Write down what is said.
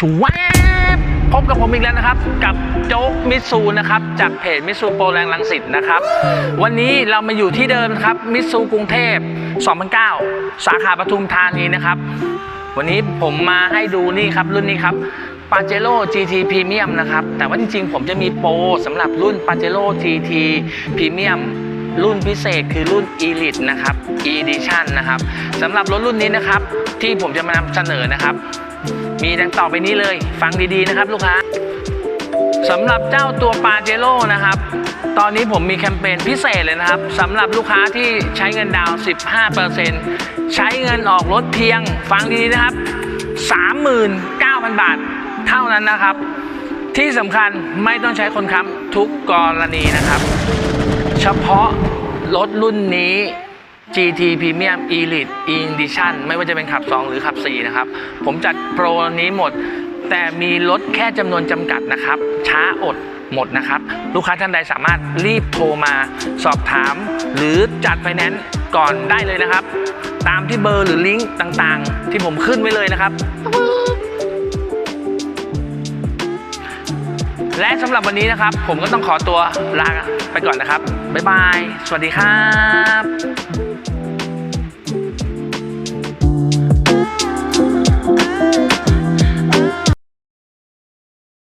ชวบพบกับผมอีกแล้วนะครับ กับโจ๊กมิซูนะครับ จากเพจมิซูโปรแรงลังสิตนะครับ วันนี้เรามาอยู่ที่เดิมนะครับมิซูกรุงเทพ2009 สาขาปทุมธานีนะครับ วันนี้ผมมาให้ดูนี่ครับรุ่นนี้ครับปาเจโร่ GT Premium นะครับ แต่ว่าจริงๆ ผมจะมีโปรสำหรับรุ่นปาเจโร่ GT Premium รุ่นพิเศษคือรุ่น Elite นะครับ Edition นะครับสำหรับรถรุ่นนี้นะครับ ที่ผมจะมานำเสนอนะครับ มีดังต่อไปนี้เลย ฟังดีๆนะครับลูกค้าสำหรับเจ้าตัวปาเจโร่นะครับ ตอนนี้ผมมีแคมเปญพิเศษเลยนะครับสำหรับลูกค้าที่ใช้เงินดาวน์15%ใช้เงินออกรถเพียง ฟังดีๆนะครับ 39,000 บาทเท่านั้นนะครับ ที่สำคัญไม่ต้องใช้คนค้ำทุกกรณีนะครับ เฉพาะรถรุ่นนี้ GT Premium Elite Edition ไม่ว่าจะเป็นขับ 2 หรือขับ 4 นะครับ ผมจัดโปรนี้หมด แต่มีรถแค่จำนวนจำกัดนะครับ ช้าอดหมดนะครับ ลูกค้าท่านใดสามารถรีบโทรมาสอบถาม หรือจัดไฟแนนซ์ก่อนได้เลยนะครับ ตามที่เบอร์หรือลิงก์ต่างๆ ที่ผมขึ้นไว้เลยนะครับ และสำหรับวันนี้นะครับ ผมก็ต้องขอตัวลาไปก่อนนะครับ บ๊ายบาย สวัสดีครับ